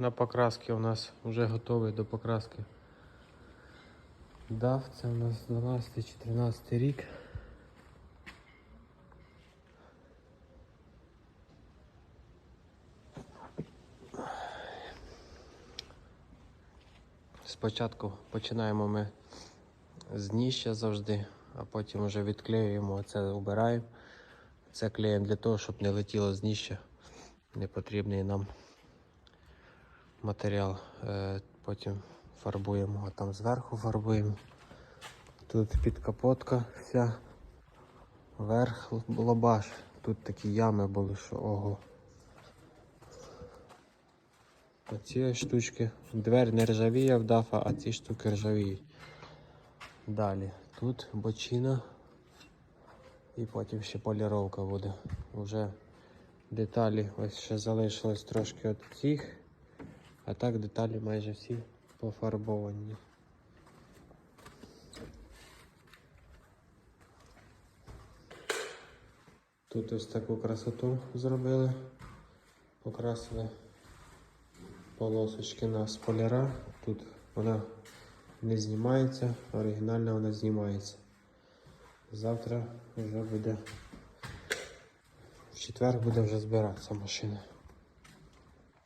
на покраски у нас вже готовий до покраски. Дав, це у нас 12-14 рік. Спочатку починаємо ми з дніща завжди, а потім вже відклеюємо, це убираємо. Це клеїмо для того, щоб не летіло з дніща непотрібний нам матеріал. Е, Потім фарбуємо, а там зверху фарбуємо. Тут підкапотка вся, верх лобаш. Тут такі ями були, що ого. Оці штучки. Двері не ржавіє в дафа, а ці штуки ржавіють. Далі. Тут бочина. І потім ще поліровка буде. Уже деталі ось ще залишилось трошки від цих. А так деталі майже всі пофарбовані. Тут ось таку красоту зробили. Покрасили полосочки на спойлера. Тут вона не знімається, оригінально вона знімається. Завтра вже буде. В четвер буде вже збиратися машина.